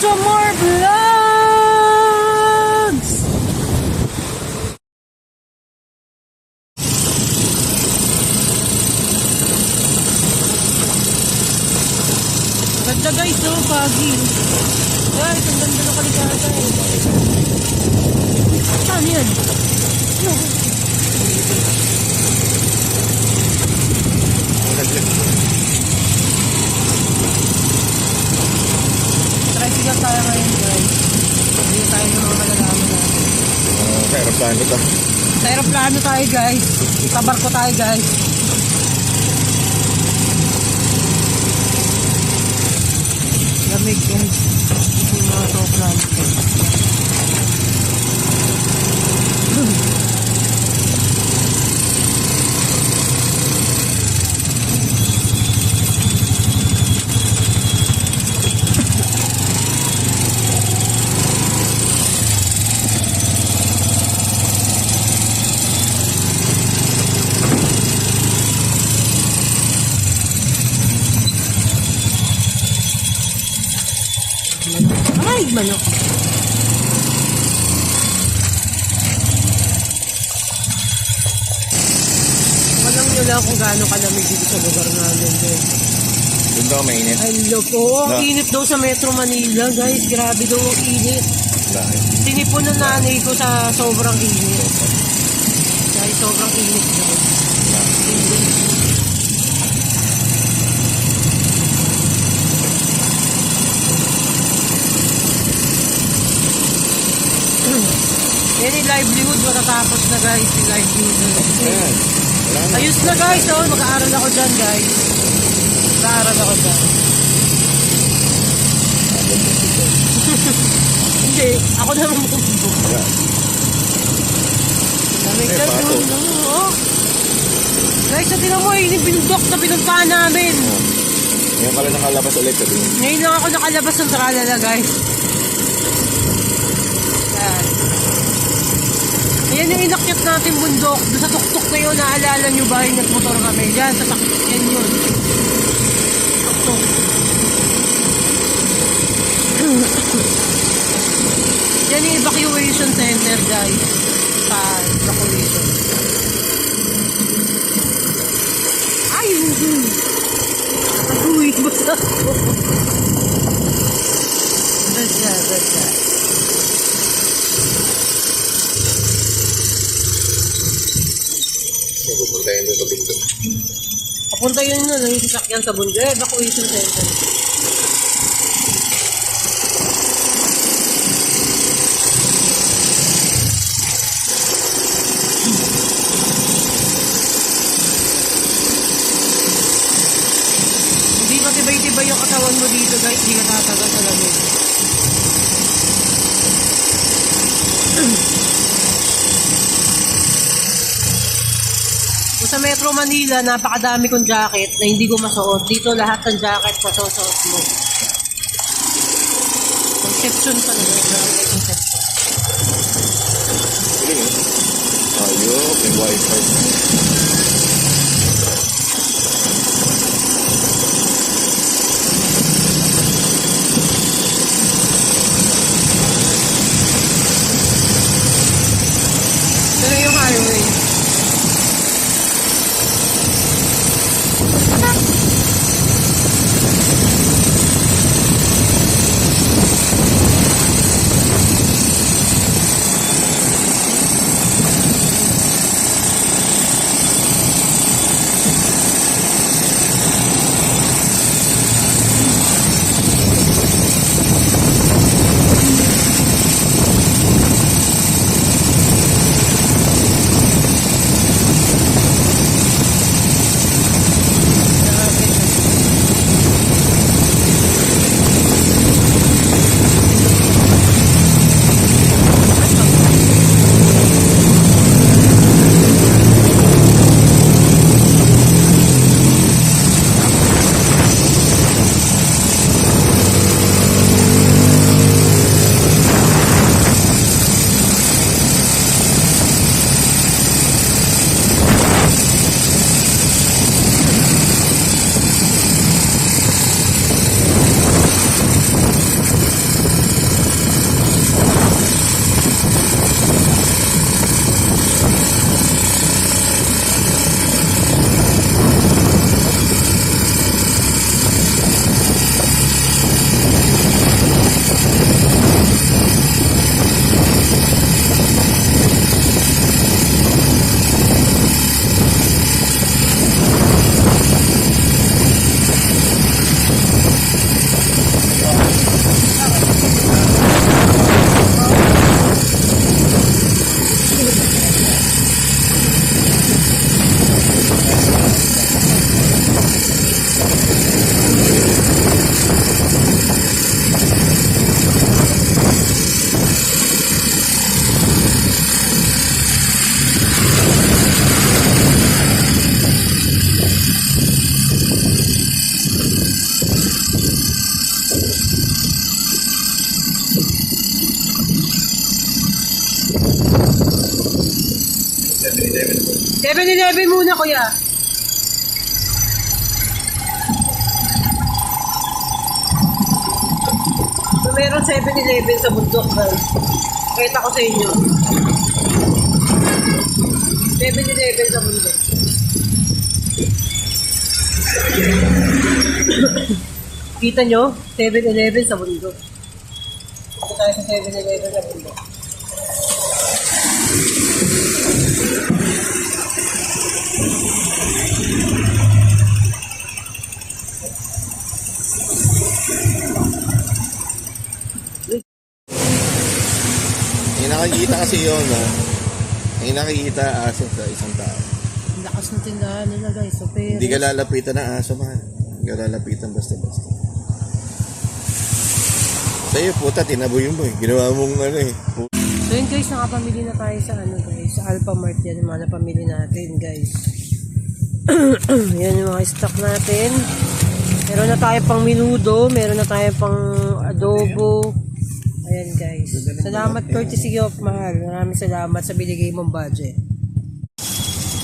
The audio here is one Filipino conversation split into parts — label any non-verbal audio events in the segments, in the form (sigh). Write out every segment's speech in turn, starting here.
to more vlogs! Ganda guys, no? Pagi. Guys, ang ganda ng kaligatan. Saan yan? Ano? Tricycle tayo ngayon guys. Hindi tayo ng mga malalaman natin. Uh, kaya plano to. Sa aeroplano tayo guys. Sa barko tayo guys. Lamig guys. Ito yung mga aeroplano guys. Ay, manok. Walang nyo lang kung gaano kalamig dito sa lugar namin guys. Doon daw mainit. Hello po. Ang Na- init daw sa Metro Manila, guys. Grabe daw ang init. Dahil. Tinipon ng nanay ko sa sobrang init. Guys, sobrang init guys. Livelihood, matatapos na guys, yung livelihood. Ayan. Ayos na guys, oh, mag-aaral ako dyan guys. Mag-aaral ako dyan. (laughs) Hindi, ako na mamumubog. Wala. Lamig Eh, na doon, no? Guys, sa tinan mo, yung binundok na pinuntahan namin. Ngayon ka lang nakalabas ulit. Ngayon lang ako nakalabas ng tralala, guys. Yan. Ayan yung inakyat natin bundok. Doon sa tuktok na yun, naalala nyo ba yung nagmotor kami? Yan, sa sakyan yun. Tuktok. (clears throat) Yan yung evacuation center, guys. Sa evacuation. Ay, hindi. Uy, basta (laughs) ako. Basta, basta. Yun doon. Papunta yun na, yung sasakyan sa bundok. Eh, evacuation center. Hindi pa tibay-tibay yung katawan mo dito guys, hindi ka tatagal sa. (clears throat) sa Metro Manila, napakadami kong jacket na hindi ko masuot. Dito lahat ng jacket masusuot mo. Conception pa na. Conception. Ayok, may wifi. 7-Eleven muna, kuya. So, meron 7-Eleven sa bundok, guys. Kita ko sa inyo. 7-Eleven sa bundok. (coughs) Kita nyo? 7-Eleven sa bundok. Ito tayo sa 7-Eleven sa bundok. Yung nakikita kasi yun, ha? Yung nakikita aso sa isang tao. Ang lakas ng tindahan nila guys. So, pero... Hindi ka lalapitan ng aso, man. Hindi ka lalapitan basta-basta. Sa'yo, puta, tinaboy mo eh. Ginawa mong ano eh. So yun guys, nakapamili na tayo sa ano guys, sa Alpha Mart yan, yung mga napamili natin guys. (clears throat) yan yung mga stock natin. Meron na tayo pang minudo, meron na tayo pang adobo. Ayan guys. Salamat courtesy of mahal. Maraming salamat sa binigay mong budget.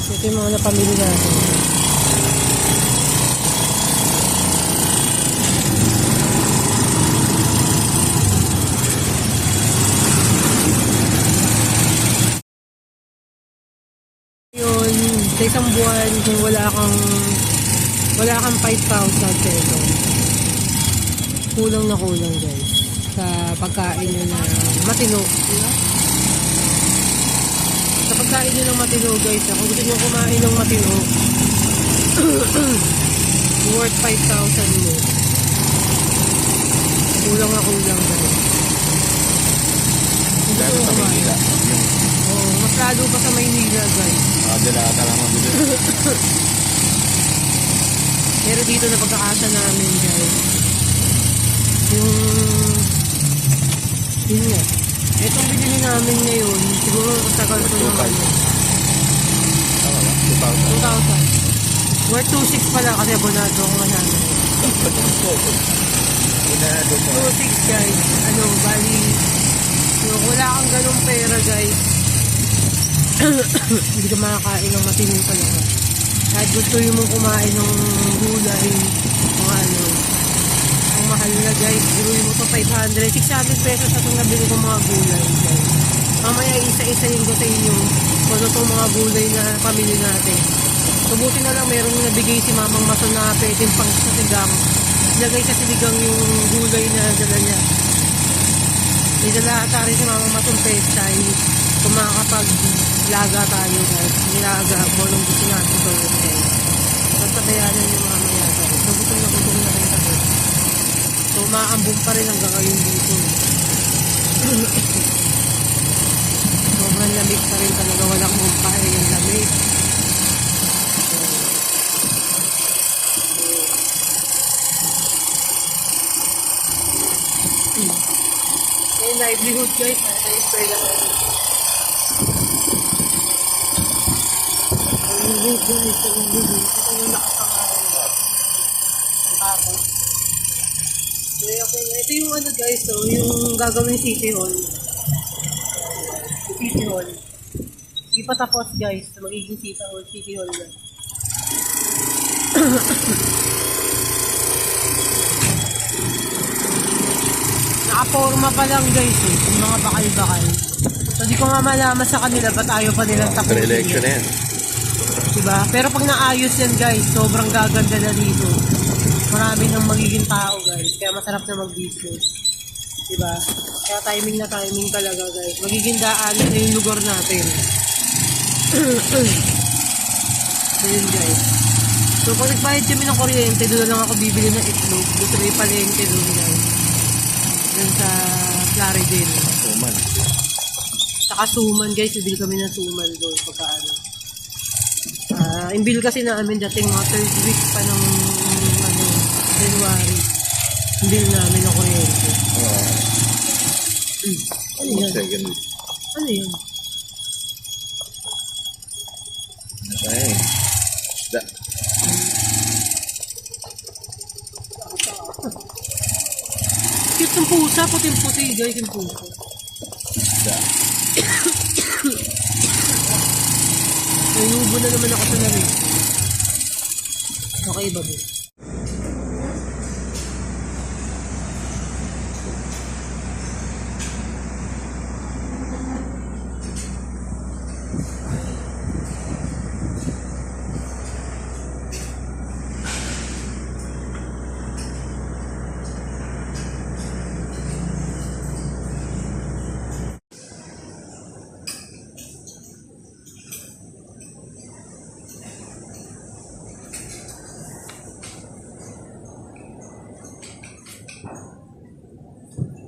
Ito yung mga napamili natin. yun, sa isang buwan, kung wala kang wala kang 5,000 peso, kulang na kulang guys sa pagkain nyo na matino. Sa pagkain nyo ng matino guys, ah, kung gusto nyo kumain ng matino, (coughs) worth 5,000 mo. Kulang na kulang guys. Gusto nyo kumain. Oo, mas lalo pa sa Maynila guys. mga dalata lang mabili. (coughs) Pero dito na pagkakasa namin namin ngayon, siguro tagal ko na 2,500. Tama ba? 2,000. 2,000. Worth 2,600 pala kasi abonado ako nga namin. Inado mo. 2,600 guys. Ano, bali... Yung wala kang ganong pera guys. (coughs) Hindi ka makakain ng matinong talaga. Kahit gusto yung mong kumain ng gulay, mga ano, ang mahal na guys, biruin mo to 500, 600 pesos sa itong nabili kong mga gulay guys. Mamaya isa-isayin ko sa inyo kung ano itong mga gulay na pamili natin. Subuti na lang merong nabigay si Mamang Mason na pwedeng pang sa sigang. Ilagay sa siligang yung gulay na dala niya. May dala ata rin si Mamang Mason Pechay kung makakapag-laga tayo guys. Nilaga mo nung gusto natin gawin guys. Basta bayaran yung mamaya guys. Gusto na na tayo. So maambong pa rin hanggang ngayon dito. (coughs) Sobrang lamig pa rin talaga. Walang mumpay yung lamig. Yung livelihood guys, eskwela na yun. Livelihood guys, sa livelihood. Ito yung nakapangalan. Ang tapos. Ito yung ano guys, so, yung gagawin City Hall. City Hall. Hindi pa tapos guys, magiging City Hall, City Hall na. (coughs) Nakaporma pa lang guys eh, yung mga bakal-bakal. So di ko nga malaman sa kanila ba't ayaw pa nilang tapusin. Pre-election yan. Diba? Pero pag naayos yan guys, sobrang gaganda na dito. Marami nang magiging tao guys, masarap na mag-business. Diba? Kaya timing na timing talaga guys. Magiging daanan na yung lugar natin. (clears throat) so yun guys. So pag nagbayad kami ng kuryente, doon na lang ako bibili ng itlog. Doon sa may palengke doon guys. Doon sa Plaridel. Suman. Saka suman guys, bibili kami ng suman doon pagka ano. Ah, imbil kasi namin dating mga third week pa ng ano, January. Imbil namin ng kuryente. Oo. Ano Ano yan? second week? Ano yan? Ay. Da. Cute ng pusa, puting-puti guys yung pusa. Da. Nubo na na naman ako sa lamig. Okay, babu.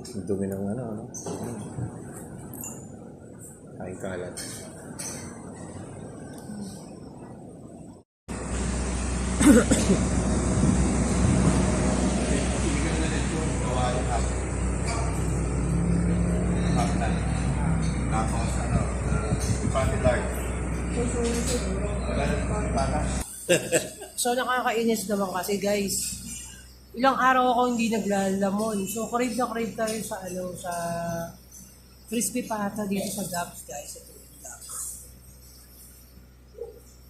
Ang dumi ng ano, ano? Kalat. (laughs) So nakakainis naman kasi guys. Ilang araw ako hindi naglalamon. So crave na crave tayo sa ano sa crispy pata dito sa Dubs guys. Ito yung Dubs.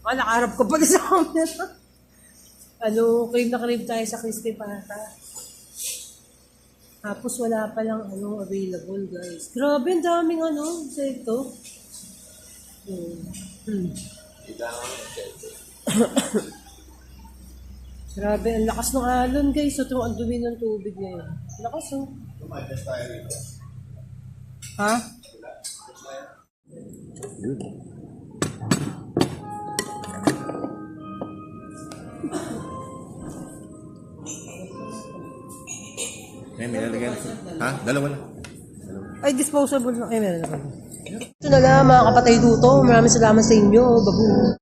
Ah, nakaharap ko pala (laughs) sa camera. ano, crave na crave tayo sa crispy pata. Tapos wala pa lang ano available guys. Grabe, ang daming ano sa ito. Hmm. Hmm. (coughs) Grabe, ang lakas ng alon guys. So, ang dumi ng tubig ngayon. Lakas oh. Lumayas tayo rito. Ha? Eh, may lalagyan. Ha? Dalawa na. Ay, disposable na. Ay, meron naman. Ito na lang mga kapatay duto. Maraming salamat sa inyo. Babu.